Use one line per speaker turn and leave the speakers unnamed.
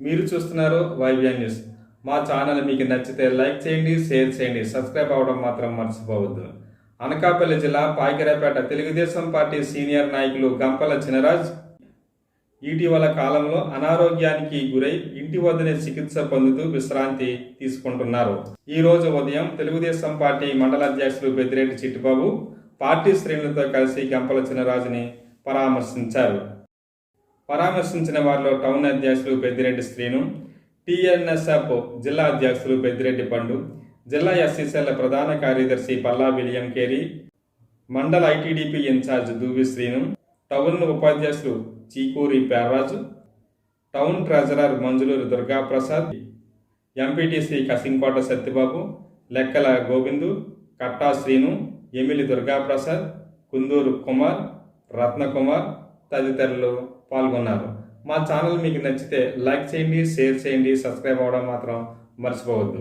మీరు చూస్తున్నారు వైబిఎన్ న్యూస్. మా ఛానల్ మీకు నచ్చితే లైక్ చేయండి షేర్ చేయండి. సబ్స్క్రైబ్ అవ్వడం మాత్రం మర్చిపోవద్దు. అనకాపల్లి జిల్లా పాకిరేపేట తెలుగుదేశం పార్టీ సీనియర్ నాయకులు గంపల చినరాజ్ ఇటీవల కాలంలో అనారోగ్యానికి గురై ఇంటి వద్దనే చికిత్స పొందుతూ విశ్రాంతి తీసుకుంటున్నారు. ఈ రోజు ఉదయం తెలుగుదేశం పార్టీ మండల అధ్యక్షులు పెద్దిరెడ్డి చిట్టిబాబు పార్టీ శ్రేణులతో కలిసి గంపల చినరాజుని పరామర్శించారు. పరామర్శించిన వారిలో టౌన్ అధ్యక్షులు పెద్దిరెడ్డి శ్రీను టీఎన్ఎస్ఎఫ్ జిల్లా అధ్యక్షులు పెద్దిరెడ్డి పండు జిల్లా ఎస్సీసీల ప్రధాన కార్యదర్శి పల్లా విలియం కేరీ మండల ITDP in charge Duvi Srinu town ఉపాధ్యక్షులు Chikuri Perraju town treasurer Manjuluru Durgaprasad MPTC Kasimkota Satyababu Lekkala Govindu Katta Srinu ఎమిలి Durgaprasad Kunduru Kumar Ratnakumar తదితరులు పాల్గొన్నారు. మా ఛానల్ మీకు నచ్చితే లైక్ చేయండి షేర్ చేయండి సబ్స్క్రైబ్ అవ్వడం మాత్రం మర్చిపోవద్దు.